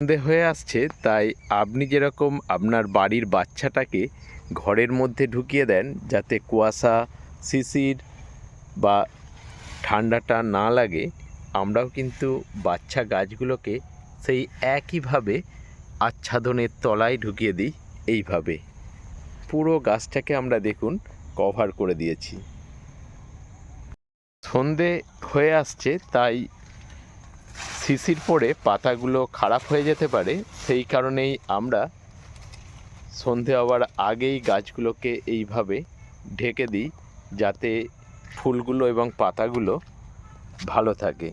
সন্ধে হয়ে আসছে, তাই আপনি যেরকম আপনার বাড়ির বাচ্চাটাকে ঘরের মধ্যে ঢুকিয়ে দেন, যাতে কুয়াশা, শিশির বা ঠান্ডাটা না লাগে, আমরাও কিন্তু বাচ্চা গাছগুলোকে সেই একইভাবে আচ্ছাদনের তলায় ঢুকিয়ে দিই, এইভাবে। পুরো গাছটাকে আমরা দেখুন, কভার করে দিয়েছি। সন্ধে হয়ে আসছে, তাই শিশির পড়ে পাতাগুলো খারাপ হয়ে যেতে পারে, সেই কারণেই আমরা সন্ধে হওয়ার আগেই গাছগুলোকে এইভাবে ঢেকে দিই যাতে ফুলগুলো এবং পাতাগুলো ভালো থাকে।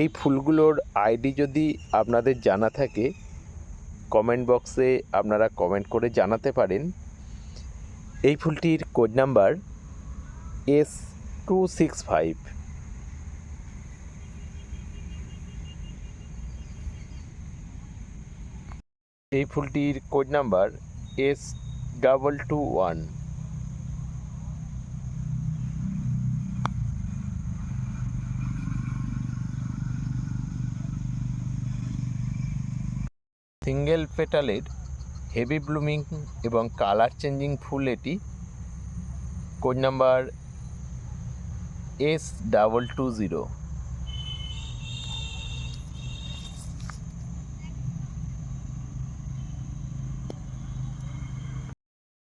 এই ফুলগুলোর আইডি যদি আপনাদের জানা থাকে, কমেন্ট বক্সে আপনারা কমেন্ট করে জানাতে পারেন। এই ফুলটির code number S two six five এই ফুলটির code number S double two one single পেটালের heavy blooming এবং কালার চেঞ্জিং ফুল এটি। Code number S double two zero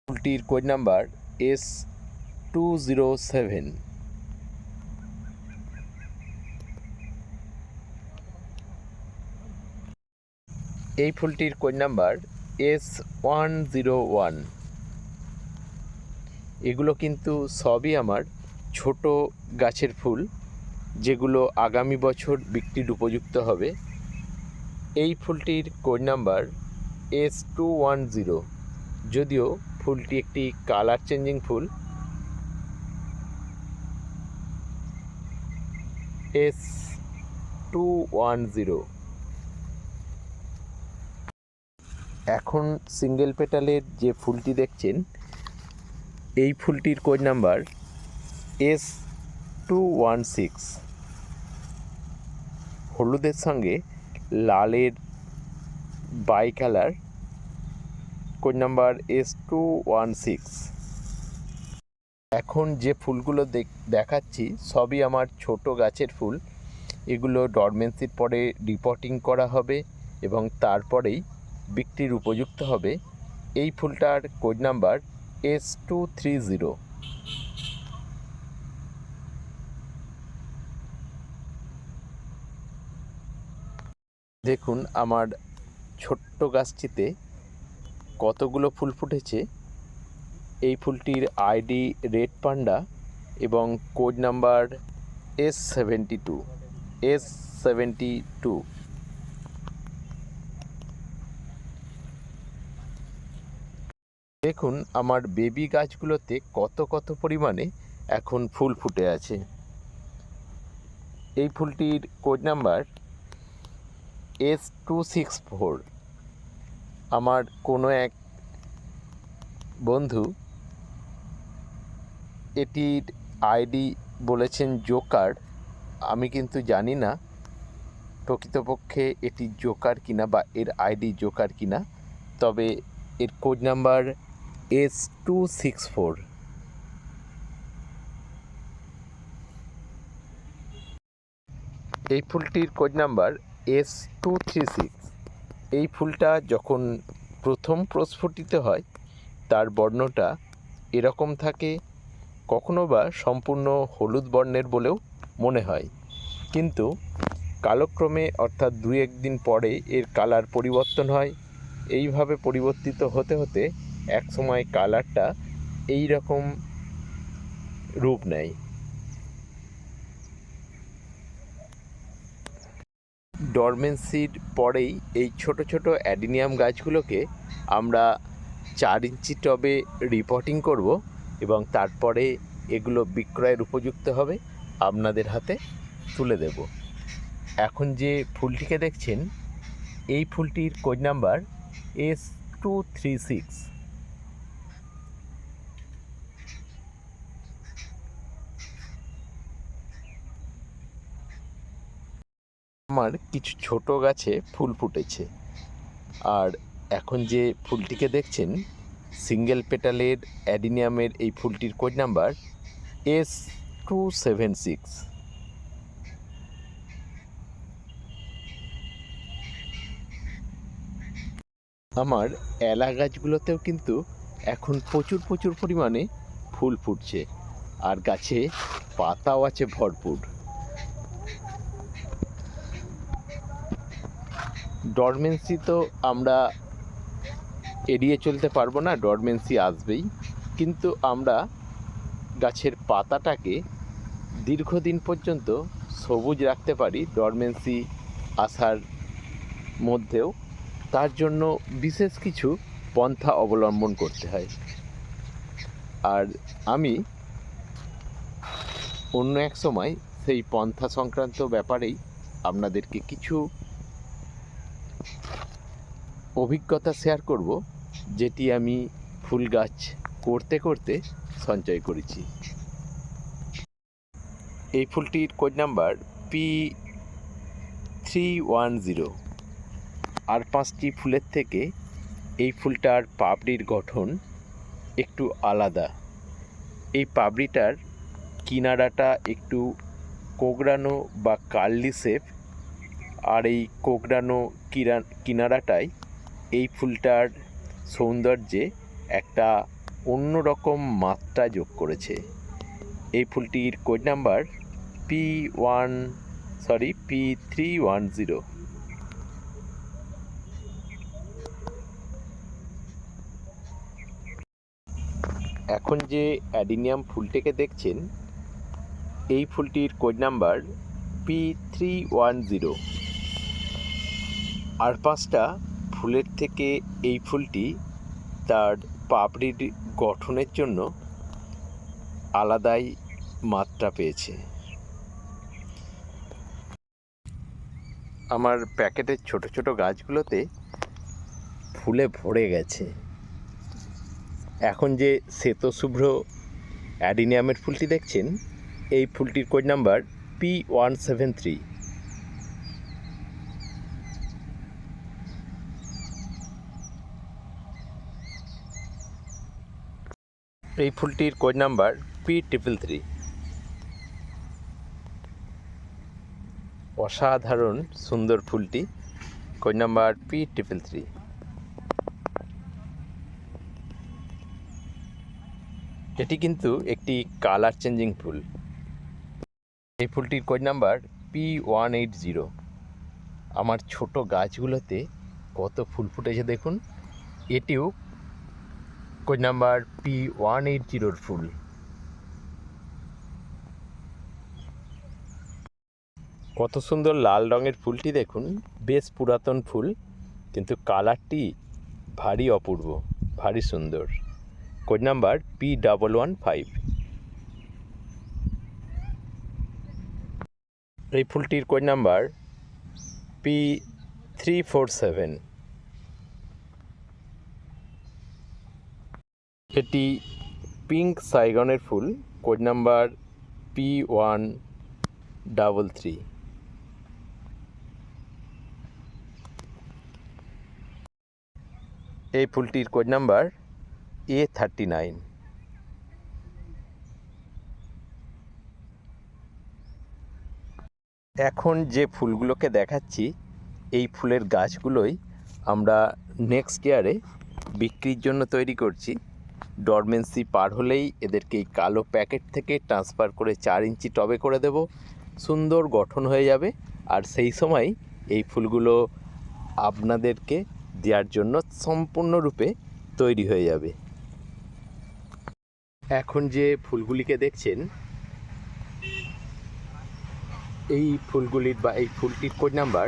ফুলটির code number S two zero seven এই ফুলটির code number S one zero one এগুলো কিন্তু সবই আমার ছোট গাছের ফুল, যেগুলো আগামী বছর বিক্রির উপযুক্ত হবে। এই ফুলটির code number S two one zero যদিও ফুলটি একটি কালার চেঞ্জিং ফুল। এস টু ওয়ান জিরো এখন সিঙ্গেল পেটালের যে ফুলটি দেখছেন, এই ফুলটির code number S two one six হলুদের সঙ্গে লালের bicolour code number S two one six এখন যে ফুলগুলো দেখ- দেখাচ্ছি, সবই আমার ছোট গাছের ফুল। এগুলো ডরমেন্সির পরে রিপোর্টিং করা হবে এবং তারপরেই বিক্রির উপযুক্ত হবে। এই ফুলটার code number S two three zero দেখুন, আমার ছোট্ট গাছটিতে কতগুলো ফুল ফুটেছে। এই ফুলটির আইডি রেড পান্ডা এবং code number S seventy two S seventy two দেখুন, আমার বেবি গাছগুলোতে কত কত পরিমাণে এখন ফুল ফুটে আছে। এই ফুলটির code number S two six four আমার কোনো এক বন্ধু এটির আইডি বলেছেন জোকার। আমি কিন্তু জানি না প্রকৃতপক্ষে এটি জোকার কিনা বা এর আইডি জোকার কিনা, তবে এর code number S two six four এই ফুলটির code number S two three six এই ফুলটা যখন প্রথম প্রস্ফুটিত হয়, তার বর্ণটা এরকম থাকে, কখনো বা সম্পূর্ণ হলুদ বর্ণের বলেও মনে হয়। কিন্তু কালক্রমে অর্থাৎ দু একদিন পরে এর কালার পরিবর্তন হয়। এইভাবে পরিবর্তিত হতে হতে একসময় কালারটা এই রকম রূপ নেয়। ডরমেন্সির পরেই এই ছোট ছোট অ্যাডিনিয়াম গাছগুলোকে আমরা চার ইঞ্চি টবে রিপোর্টিং করব এবং তারপরে এগুলো বিক্রয়ের উপযুক্ত হবে আপনাদের হাতে তুলে দেব। এখন যে ফুলটিকে দেখছেন, এই ফুলটির code number S two three six. আমার কিছু ছোট গাছে ফুল ফুটেছে। আর এখন যে ফুলটিকে দেখছেন, সিঙ্গেল পেটালের অ্যাডিনিয়ামের এই ফুলটির code number S two seven six আমার এলা গাছগুলোতেও কিন্তু এখন প্রচুর প্রচুর পরিমাণে ফুল ফুটছে। আর গাছে পাতাও আছে ভরপুর। ডরমেন্সি তো আমরা এড়িয়ে চলতে পারব না ডরমেন্সি আসবেই। কিন্তু আমরা গাছের পাতাটাকে দীর্ঘদিন পর্যন্ত সবুজ রাখতে পারি ডরমেন্সি আসার মধ্যেও। তার জন্য বিশেষ কিছু পন্থা অবলম্বন করতে হয়। আর আমি অন্য এক সময় সেই পন্থা সংক্রান্ত ব্যাপারেই আপনাদেরকে কিছু অভিজ্ঞতা শেয়ার করব, যেটি আমি ফুল গাছ করতে করতে সঞ্চয় করেছি। এই ফুলটির code number P three one zero আর পাঁচটি ফুলের থেকে এই ফুলটার পাপড়ির গঠন একটু আলাদা। এই পাপড়িটার কিনারাটা একটু কোগড়ানো বা কার্লি শেপ আর এই কোগড়ানো কিরা, কিনারাটাই এই ফুলটার সৌন্দর্যে একটা অন্যরকম মাত্রা যোগ করেছে। এই ফুলটির code number P one sorry P three one zero এখন যে অ্যাডিনিয়াম ফুলটিকে দেখছেন, এই ফুলটির code number P three one zero আর পাঁচটা ফুলের থেকে এই ফুলটি তার পাপড়ির গঠনের জন্য আলাদাই মাত্রা পেয়েছে। আমার প্যাকেটের ছোট ছোট গাছগুলোতে ফুলে ভরে গেছে। এখন যে শ্বেতশুভ্র অ্যাডিনিয়ামের ফুলটি দেখছেন, এই ফুলটির code number P one seven three এই ফুলটির code number P triple three অসাধারণ সুন্দর ফুলটি। Code number P triple three এটি কিন্তু একটি কালার চেঞ্জিং ফুল। এই ফুলটির code number P one eight zero আমার ছোট গাছগুলোতে কত ফুল ফুটেছে দেখুন। এটিও code number P one eight জিরোর ফুল কত সুন্দর লাল রঙের ফুলটি দেখুন। বেশ পুরাতন ফুল, কিন্তু কালারটি ভারী অপূর্ব, ভারী সুন্দর। Code number P double one five এই ফুলটির code number P three four seven এটি পিঙ্ক সাইগনের ফুল, code number P one double three এই ফুলটির code number A thirty nine এখন যে ফুলগুলোকে দেখাচ্ছি, এই ফুলের গাছগুলোই আমরা নেক্সট ইয়ারে বিক্রির জন্য তৈরি করছি। ডরমেন্সি পার হলেই এদেরকে এই কালো প্যাকেট থেকে ট্রান্সফার করে চার ইঞ্চি টবে করে দেব। সুন্দর গঠন হয়ে যাবে। আর সেই সময় এই ফুলগুলো আপনাদেরকে দেওয়ার জন্য সম্পূর্ণরূপে তৈরি হয়ে যাবে। এখন যে ফুলগুলিকে দেখছেন, এই ফুলগুলির বা এই ফুলটির code number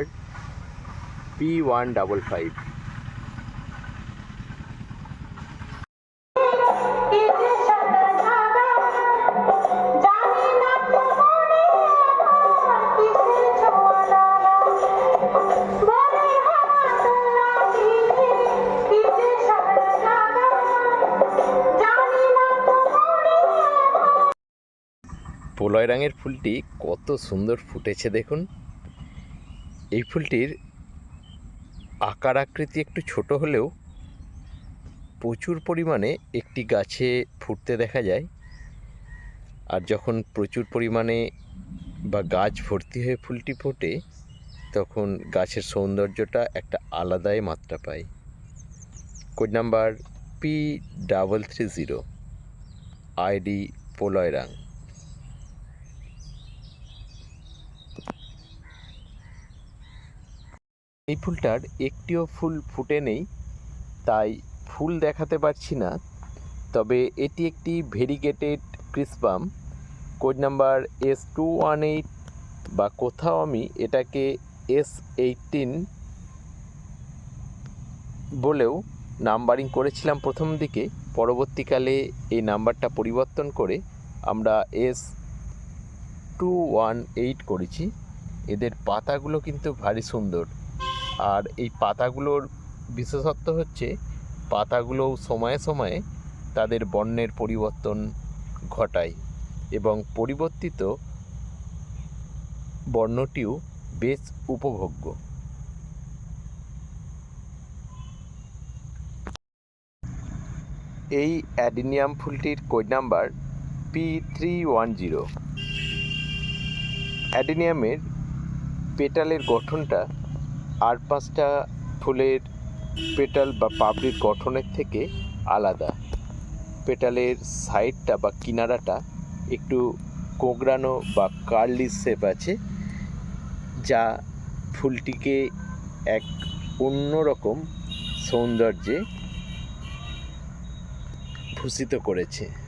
P one double five পোলয় রঙের ফুলটি কত সুন্দর ফুটেছে দেখুন। এই ফুলটির আকার আকৃতি একটু ছোট হলেও প্রচুর পরিমাণে একটি গাছে ফুটতে দেখা যায়। আর যখন প্রচুর পরিমাণে বা গাছ ভর্তি হয়ে ফুলটি ফোটে, তখন গাছের সৌন্দর্যটা একটা আলাদাই মাত্রা পায়। Code number P double three zero, ID পোলয়রাং এই ফুলটার একটিও ফুল ফুটে নেই, তাই ফুল দেখাতে পারছি না। তবে এটি একটি variegated crispum. Code number S two one eight বা কোথাও আমি এটাকে এস এইটিন বলেও নাম্বারিং করেছিলাম প্রথম দিকে, পরবর্তীকালে এই নাম্বারটা পরিবর্তন করে আমরা এস টু ওয়ান এইট করেছি। এদের পাতাগুলো কিন্তু ভারী সুন্দর। আর এই পাতাগুলোর বিশেষত্ব হচ্ছে পাতাগুলো সময়ে সময়ে তাদের বর্ণের পরিবর্তন ঘটায় এবং পরিবর্তিত বর্ণটিও বেশ উপভোগ্য। এই adenium ফুলটির code number P three one zero অ্যাডিনিয়ামের পেটালের গঠনটা আর পাঁচটা ফুলের পেটাল বা পাপড়ির গঠনের থেকে আলাদা। পেটালের সাইডটা বা কিনারাটা একটু কোঁকড়ানো বা কার্লি শেপ আছে, যা ফুলটিকে এক অন্যরকম সৌন্দর্যে ভূষিত করেছে।